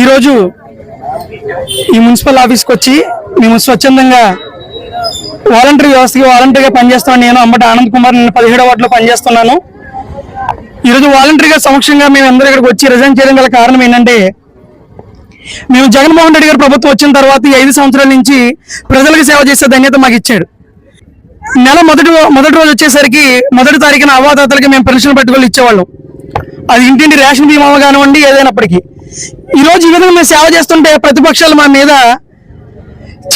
ఈరోజు ఈ మున్సిపల్ ఆఫీస్కి వచ్చి మేము స్వచ్ఛందంగా వాలంటరీ వ్యవస్థకి వాలంటరీగా పనిచేస్తాను నేను అంబటి ఆనంద్ కుమార్ నేను పదిహేడో వార్డులో పనిచేస్తున్నాను. ఈరోజు వాలంటరీగా సమక్షంగా మేము అందరూ ఇక్కడికి వచ్చి రిజైన్ చేయడం గల కారణం ఏంటంటే మేము జగన్మోహన్ రెడ్డి గారు ప్రభుత్వం వచ్చిన తర్వాత ఈ ఐదు సంవత్సరాల నుంచి ప్రజలకు సేవ చేసే ధన్యత మాకు ఇచ్చాడు. నెల మొదటి మొదటి రోజు వచ్చేసరికి మొదటి తారీఖున అవాదాతలకి మేము పెన్షన్ పెట్టుకొని ఇచ్చేవాళ్ళం. అది ఇంటింటి రేషన్ బీమా కానివ్వండి ఏదైనప్పటికీ. ఈరోజు ఈ విధంగా మేము సేవ చేస్తుంటే ప్రతిపక్షాలు మా మీద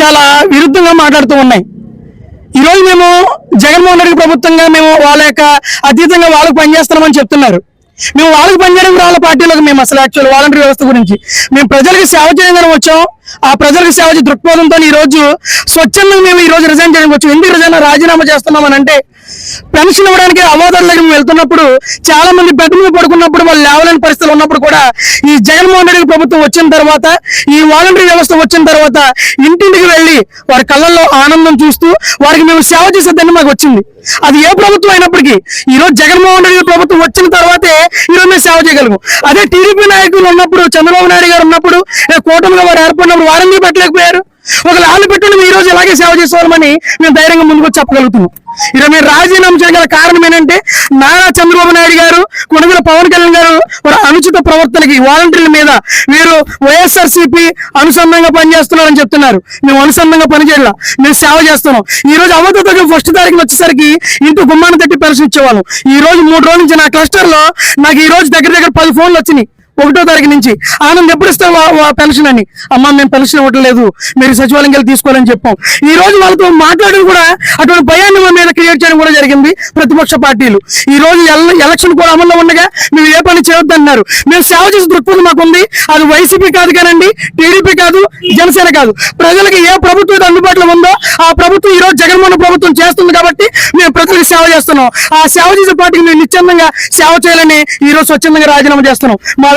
చాలా విరుద్ధంగా మాట్లాడుతూ ఉన్నాయి. ఈరోజు మేము జగన్మోహన్ రెడ్డి ప్రభుత్వంగా మేము వాళ్ళ యొక్క అతీతంగా వాళ్ళకు పనిచేస్తున్నామని చెప్తున్నారు. మేము వాళ్ళకి పనిచేయడానికి రాళ్ళ పార్టీలోకి మేము అసలు యాక్చువల్ వాలంటీర్ వ్యవస్థ గురించి. మేము ప్రజలకు సేవ చేయడానికి వచ్చాం. ఆ ప్రజలకు సేవ చేసే దృక్పథంతో ఈ రోజు స్వచ్ఛందంగా మేము ఈ రోజు రిజైన్ చేయడానికి వచ్చాం. ఎందుకు రిజైన్ రాజీనామా చేస్తున్నామని అంటే పెన్షన్ ఇవ్వడానికి అవాదాల దగ్గర మేము వెళ్తున్నప్పుడు చాలా మంది బెడ్ మీద పడుకున్నప్పుడు వాళ్ళు లేవలేని పరిస్థితులు ఉన్నప్పుడు కూడా ఈ జగన్మోహన్ రెడ్డి ప్రభుత్వం వచ్చిన తర్వాత ఈ వాలంటీర్ వ్యవస్థ వచ్చిన తర్వాత ఇంటింటికి వెళ్ళి వారి కళ్ళల్లో ఆనందం చూస్తూ వారికి మేము సేవ చేసేదాన్ని మాకు వచ్చింది. అది ఏ ప్రభుత్వం అయినప్పటికీ ఈ రోజు జగన్మోహన్ రెడ్డి ప్రభుత్వం వచ్చిన ఈరోజు మేము సేవ చేయగలము అదే టీడీపీ నాయకులు ఉన్నప్పుడు చంద్రబాబు నాయుడు గారు ఉన్నప్పుడు ఏ కూటమిగా వారు ఏర్పడినప్పుడు వారందరూ పెట్టలేకపోయారు. ఒక లాలు పెట్టుకుని ఈ రోజు అలాగే సేవ చేసేవాళ్ళమని మేము ధైర్యంగా ముందుకు వచ్చి చెప్పగలుగుతున్నాం. ఇలా మీరు రాజీనామా చేయగల కారణం ఏంటంటే నారా చంద్రబాబు నాయుడు గారు కొనుగోలు పవన్ కళ్యాణ్ గారు వారి అనుచిత ప్రవర్తనకి వాలంటీర్ల మీద వీరు వైఎస్ఆర్ సిపి అనుసంధానంగా పనిచేస్తున్నారని చెప్తున్నారు. మేము అనుసంధానంగా పనిచేయాల మేము సేవ చేస్తున్నాం. ఈ రోజు అవతతో ఫస్ట్ తారీఖున వచ్చేసరికి ఇంటి గుమ్మాన్ని తట్టి పెన్షన్ ఇచ్చేవాళ్ళం. ఈ రోజు మూడు రోజుల నుంచి నా క్లస్టర్లో నాకు ఈ రోజు దగ్గర దగ్గర పది ఫోన్లు వచ్చినాయి. ఒకటో తారీఖు నుంచి. ఆనంద్ ఎప్పుడు ఇస్తాం పెన్షన్ అని? అమ్మ మేము పెన్షన్ ఇవ్వట్లేదు మీరు సచివాలయం వెళ్ళి తీసుకోవాలని చెప్పాం. ఈ రోజు వాళ్ళతో మాట్లాడడం కూడా అటువంటి భయాన్ని మా మీద క్రియేట్ చేయడం కూడా జరిగింది ప్రతిపక్ష పార్టీలు. ఈ రోజు ఎలక్షన్ కూడా అమల్లో ఉండగా మేము ఏ పని చేయొద్దన్నారు. మేము సేవ చేసే దృక్పథం మాకు ఉంది అది వైసీపీ కాదు కానండి టీడీపీ కాదు జనసేన కాదు. ప్రజలకు ఏ ప్రభుత్వం అందుబాటులో ఉందో ఆ ప్రభుత్వం ఈ రోజు జగన్మోహన్ ప్రభుత్వం చేస్తుంది కాబట్టి మేము ప్రజలకు సేవ చేస్తున్నాం. ఆ సేవ చేసే పార్టీకి మేము నిశ్చందంగా సేవ చేయాలని ఈ రోజు స్వచ్ఛందంగా రాజీనామా చేస్తున్నాం. మా